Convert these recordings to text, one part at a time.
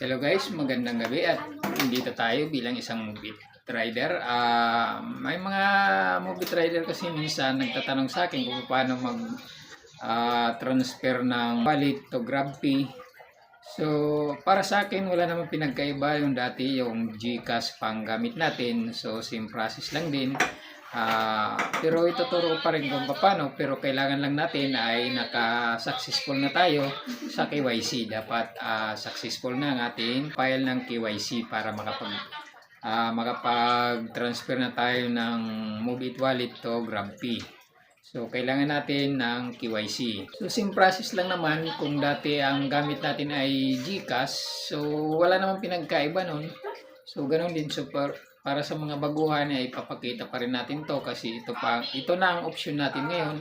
Hello guys, magandang gabi at dito tayo bilang isang movie trader. Ah, may mga movie trader kasi minsan nagtatanong sa akin kung paano mag ah, transfer ng wallet to GrabPay. So, para sa akin wala namang pinagkaiba yung dati yung GCash pang gamit natin. So, same process lang din. Ah, pero ituturo pa rin kung paano pero kailangan lang natin ay naka-successful na tayo sa KYC. Dapat ah, successful na ang ating file ng KYC para makapag ah, makapag-transfer na tayo ng Move It Wallet to GrabPay. So, kailangan natin ng KYC. So, same process lang naman kung dati ang gamit natin ay GCash. So, wala namang pinagkaiba nun. So, ganun din. So, par- para sa mga baguhan ay ipapakita pa rin natin to kasi ito pa ito na ang option natin ngayon.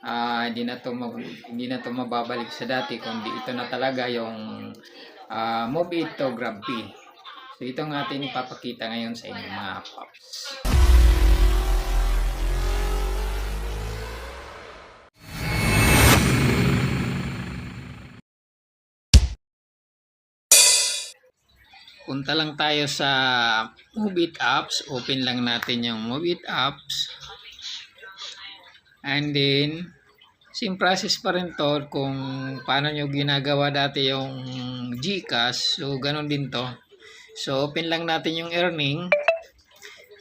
Ah, hindi na to mag, hindi na to mababalik sa dati kundi ito na talaga yung ah, Move to GrabPay. So, ito ang ating ipapakita ngayon sa inyo mga paps. Punta lang tayo sa Move Apps. Open lang natin yung Move Apps. And then, same process pa rin to kung paano nyo ginagawa dati yung GCash. So, ganun din to. So, open lang natin yung earning.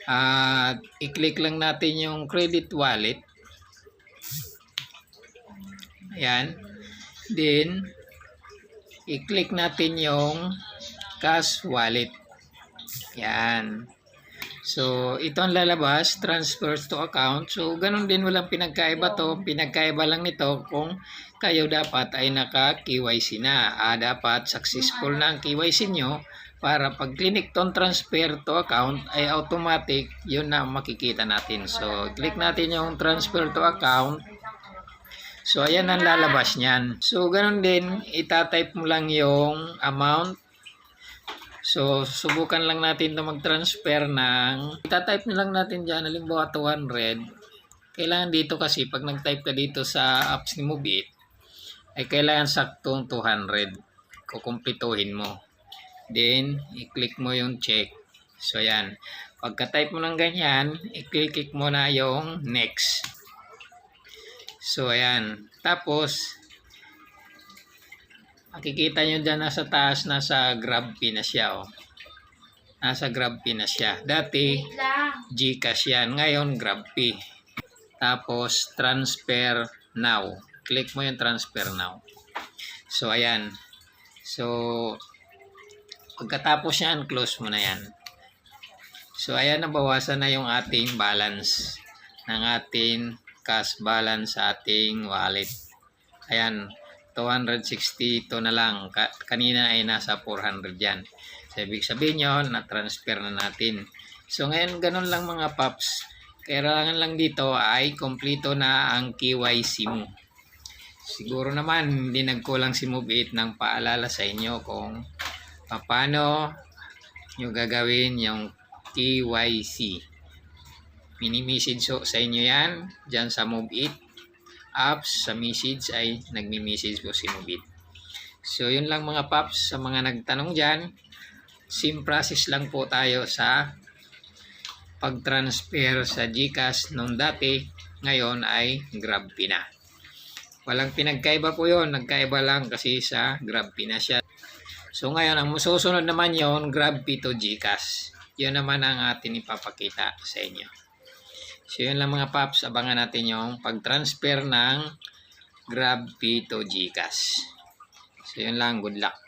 At i-click lang natin yung credit wallet. Ayan. Then, i-click natin yung cash wallet. Yan. So, ito ang lalabas, transfers to account. So, ganun din walang pinagkaiba to. Pinagkaiba lang nito kung kayo dapat ay naka-KYC na. Ah, dapat successful na ang KYC nyo para pag clinic tong transfer to account ay automatic yun na makikita natin. So, click natin yung transfer to account. So, ayan ang lalabas niyan. So, ganun din, itatype mo lang yung amount So, subukan lang natin na mag-transfer ng, itatype na lang natin dyan, halimbawa 200. Kailangan dito kasi, pag nag-type ka dito sa apps ni Mobit, ay kailangan saktong 200. Kukumplituhin mo. Then, i-click mo yung check. So, yan. Pagka-type mo ng ganyan, i-click mo na yung next. So, ayan. Tapos, makikita nyo dyan nasa taas, nasa grab pin na siya. Oh. Nasa grab pin na siya. Dati, Gcash yan. Ngayon, GrabPay. Tapos, transfer now. Click mo yung transfer now. So, ayan. So, pagkatapos yan, close mo na yan. So, ayan, nabawasan na yung ating balance ng ating cash balance sa ating wallet. Ayan, 260 ito na lang. Ka- kanina ay nasa 400 yan. So, ibig sabihin yun, na-transfer na natin. So, ngayon, ganun lang mga paps. Kailangan lang dito ay kompleto na ang KYC mo. Siguro naman, hindi nagkulang si Move8 ng paalala sa inyo kung paano nyo gagawin yung KYC. Mini-message sa inyo yan, dyan sa Move8 apps sa message ay nagmi-message po si Mobit. So, yun lang mga paps sa mga nagtanong dyan. Same process lang po tayo sa pag-transfer sa GCash nung dati. Ngayon ay GrabPay na. Walang pinagkaiba po yon Nagkaiba lang kasi sa GrabPay na siya. So, ngayon, ang susunod naman yon GrabPay to GCash. Yun naman ang atin ipapakita sa inyo. So yun lang mga paps, abangan natin yung pag-transfer ng GrabPay to GCash. So yun lang, good luck.